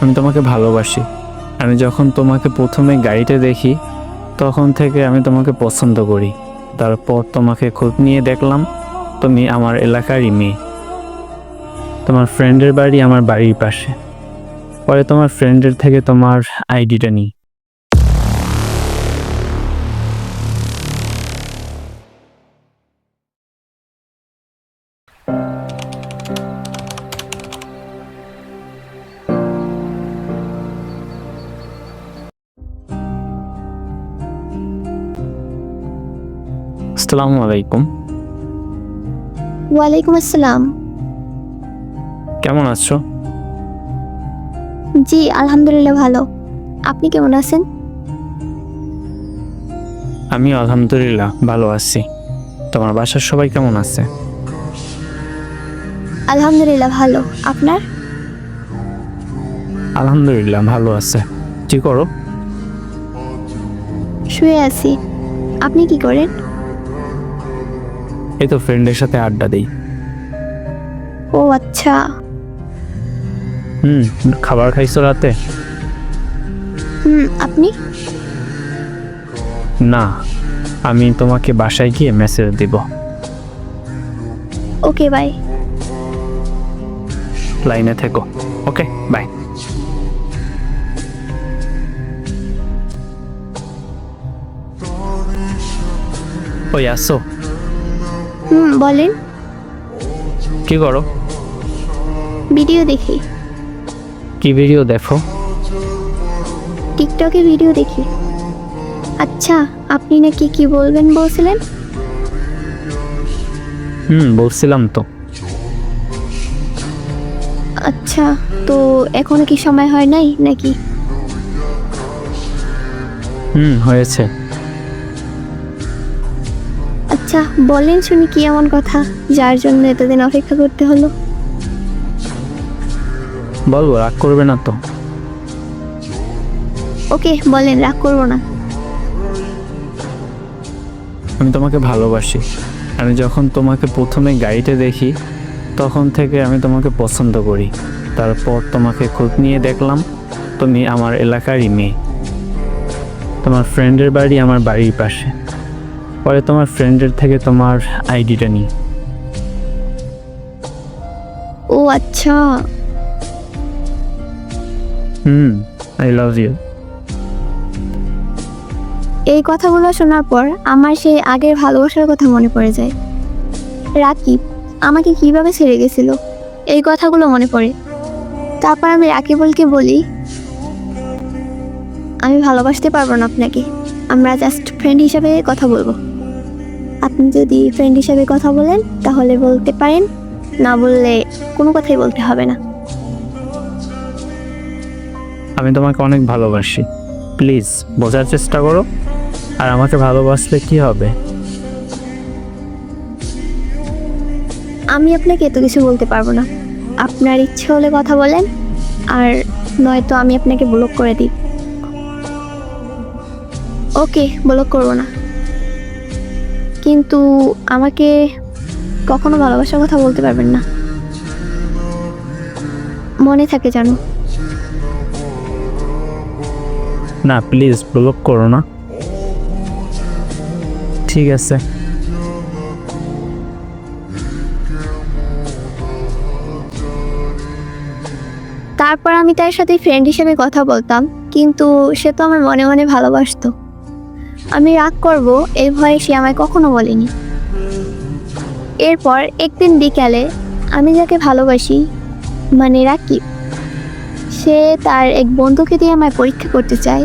আমি তোমাকে ভালোবাসি। আমি যখন তোমাকে প্রথমে গাড়িতে দেখি, তখন থেকে আমি তোমাকে পছন্দ করি। তারপর তোমাকে খোঁজ নিয়ে দেখলাম, তুমি আমার এলাকারই মেয়ে। তোমার ফ্রেন্ডের বাড়ি আমার বাড়ির পাশে। পরে তোমার ফ্রেন্ডের থেকে তোমার আইডিটা নিই। আসসালামু আলাইকুম। ওয়ালাইকুম আসসালাম। কেমন আছো? জি আলহামদুলিল্লাহ ভালো। আপনি কেমন আছেন? আমি আলহামদুলিল্লাহ ভালো আছি। তোমার বাসার সবাই কেমন আছে? আলহামদুলিল্লাহ ভালো। আপনার? আলহামদুলিল্লাহ ভালো আছে। কি করো? শুয়ে আছি। আপনি কি করেন? এই তো ফ্রেন্ডের সাথে আড্ডা দেই। ও আচ্ছা। হুম খাবার খাইছো রাতে? হুম আপনি? না আমি তোমাকে বাসায় গিয়ে মেসেজ দিব। Okay bye. লাইনে থেকো। Okay bye. ওই আসো। হুম বলেন। কি করো? ভিডিও দেখি। কি ভিডিও দেখো? টিকটকে ভিডিও দেখি। আচ্ছা আপনি নাকি কি বলবেন বলছিলেন? হুম বলছিলাম তো। আচ্ছা তো এখনও কি সময় হয় নাই নাকি? হুম হয়েছে। আচ্ছা বলেন শুনি কি এমন কথা যার জন্য এতদিন অপেক্ষা করতে হলো? বলব রাগ করবে না তো। ওকে বলেন রাগ করব না। আমি তোমাকে ভালোবাসি। আমি যখন তোমাকে প্রথমে গাড়িতে দেখি তখন থেকে আমি তোমাকে পছন্দ করি। তারপর তোমাকে খোঁজ নিয়ে দেখলাম তুমি আমার এলাকারই মেয়ে। তোমার ফ্রেন্ডের বাড়ি আমার বাড়ির পাশে। পরে তোমার ফ্রেন্ডের থেকে তোমার আইডিটা নিই। ও আচ্ছা। হুম আই লাভ ইউ এই কথাগুলো শোনার পর আমার সেই আগের ভালোবাসার কথা মনে পড়ে যায়। রাকিব আমাকে কীভাবে ছেড়ে গেছিল এই কথাগুলো মনে পড়ে। তারপর আমি রাকিবুলকে বলি আমি ভালোবাসতে পারব না আপনাকে আমরা জাস্ট ফ্রেন্ড হিসাবে কথা বলব। আপনি যদি ফ্রেন্ড হিসাবে কথা বলেন তাহলে বলতে পারেন। না বললে কোনো কথাই বলতে হবে না। আমি তোমাকে অনেক ভালোবাসি। প্লিজ বোঝার চেষ্টা করো। আর আমাকে ভালোবাসলে কি হবে? আমি আপনাকে এত কিছু বলতে পারব না। আপনার ইচ্ছে হলে কথা বলেন আর নয়তো আমি আপনাকে ব্লক করে দিই। ওকে ব্লক করব না। কিন্তু আমাকে কখনো ভালোবাসার কথা বলতে পারবেন না। মনে থাকে জানো না প্লিজ ব্লক করো না। ঠিক আছে। তারপর আমি তার সাথে ফ্রেন্ড হিসেবে কথা বলতাম কিন্তু সে তো আমার মনে মনে ভালোবাসতো। আমি রাগ করব এই ভয়ে সে আমায় কখনো বলেনি। এরপর একদিন বিকালে আমি যাকে ভালোবাসি মানে রাকিব সে তার এক বন্ধুকে দিয়ে আমায় পরীক্ষা করতে চায়।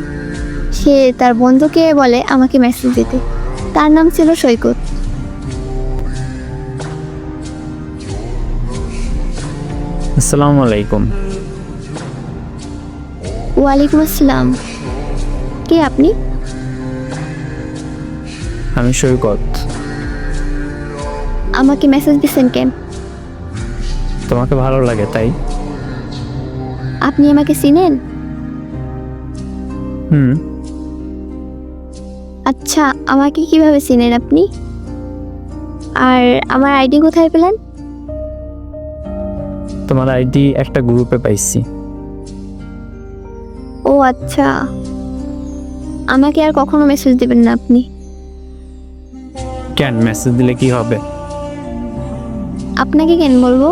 সে তার বন্ধুকে বলে আমাকে মেসেজ দিতে। তার নাম ছিল সৈকত। আসসালামু আলাইকুম। ওয়ালাইকুম আসসালাম। কে আপনি? আমি সৈকত আমাকে মেসেজ দিচ্ছেন কেন? তোমাকে ভালো লাগে তাই? আপনি আমাকে চিনেন? হুম। আচ্ছা আমাকে কীভাবে চিনেন আপনি? আর আমার আইডি কোথায় পেলেন? তোমার আইডি একটা গ্রুপে পাইছি। ও আচ্ছা। আমাকে আর কখনো মেসেজ দেবেন না আপনি। কেন? মেসেজ দিলে কি হবে? আপনাকে কেন বলব?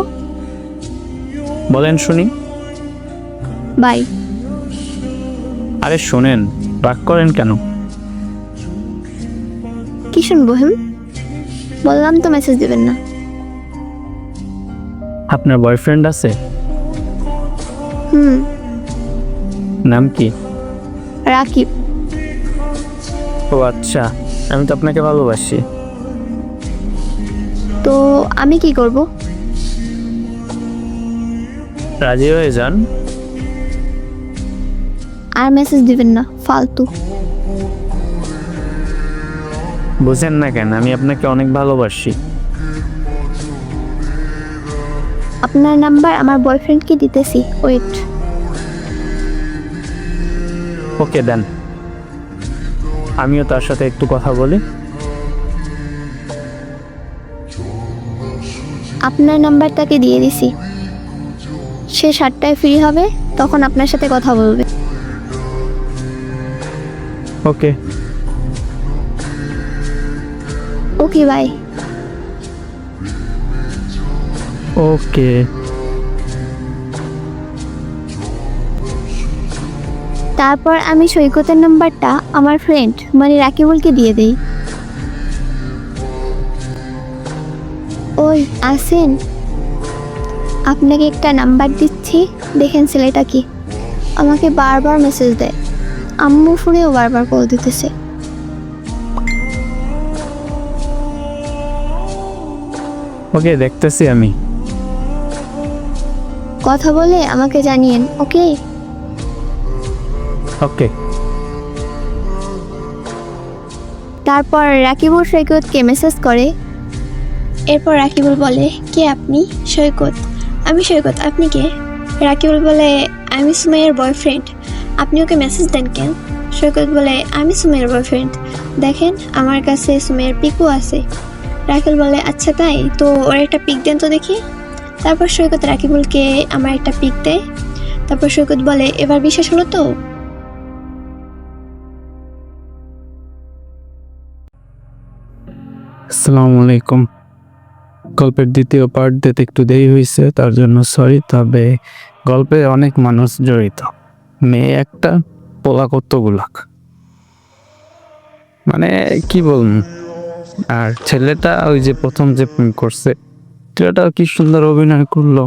বলেন শুনি। বাই। আরে শোনেন রাগ করেন কেন? কি শুনব হেম? বললাম তো মেসেজ দেবেন না। আপনার বয়ফ্রেন্ড আছে? হুম। নাম কি? রাকিব। ও আচ্ছা আমি তো আপনাকে ভালোবাসি। তো আমি কি করব? রাজি হয়ে যান। আর মেসেজ দিবেন না ফালতু। বুঝেন না কেন আমি আপনাকে অনেক ভালোবাসি। আপনার নাম্বার আমার বয়ফ্রেন্ডকে দিতেছি ওয়েট ওকে দেন। আমিও তার সাথে একটু কথা বলি। আপনার নাম্বার তাকে দিয়ে দিছি। সে সাতটায় ফ্রি হবে তখন আপনার সাথে কথা বলবে। ওকে। Okay bye. ওকে। তারপর আমি সৈকতের নাম্বারটা আমার ফ্রেন্ড মানে রাকিবুলকে দিয়ে দেই। আসেন? আপনাকে একটা নাম্বার দিচ্ছি। দেখেন ছেলেটা কি। আমাকে বারবার মেসেজ দেয়। আম্মু ফোনেও বারবার কল দিতেছে। ওকে দেখতেছি আমি। কথা বলে আমাকে জানিয়েন ওকে? ওকে। তারপর রাকিবুল সৈকতকে মেসেজ করে এরপর রাকিবুল বলে, কে আপনি? সৈকত। আমি সৈকত, আপনি কে? রাকিবুল বলে, আমি সুমাইয়ের বয়ফ্রেন্ড। আপনি ওকে মেসেজ দেন কেন? সৈকত বলে, আমি সুমাইয়ের বয়ফ্রেন্ড। দেখেন, আমার কাছে সুমাইয়ের পিকও আছে। রাকিবুল বলে আচ্ছা তাই? তো ওর একটা পিক দেন তো দেখি। তারপর সৈকত রাকিবুলকে, আমার একটা পিক দেয় তারপর সৈকত বলে, এবার বিশ্বাস হলো তো? আসসালামু আলাইকুম। গল্পের দ্বিতীয় পার্ট দিতে একটু দেরি হয়েছে তার জন্য সরি তবে গল্পে অনেক মানুষ জড়িত। মেয়ে একটা, পোলা কতগুলাক মানে কি বলব? আর ছেলেটা ওই যে প্রথম যে প্রেম করছে, ছেলেটাও কি সুন্দর অভিনয় করল।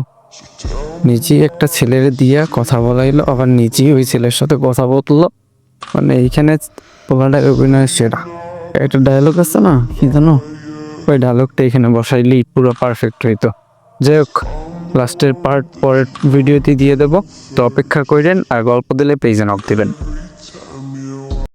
নিজেই একটা ছেলের দিয়া কথা বলাইলো, আবার নিজেই ওই ছেলের সাথে কথা বলল। মানে এইখানে পোলাটা অভিনয় সেরা। একটা ডায়লগ আছে না, কি জানো? ওই ডায়লগটা এখানে বসাইলেই পুরো পারফেক্ট হইতো। যাই হোক লাস্টের পার্ট পরের ভিডিওতে দিয়ে দেবো। তো অপেক্ষা করেন আর গল্প দিলে পেজে নক দিবেন।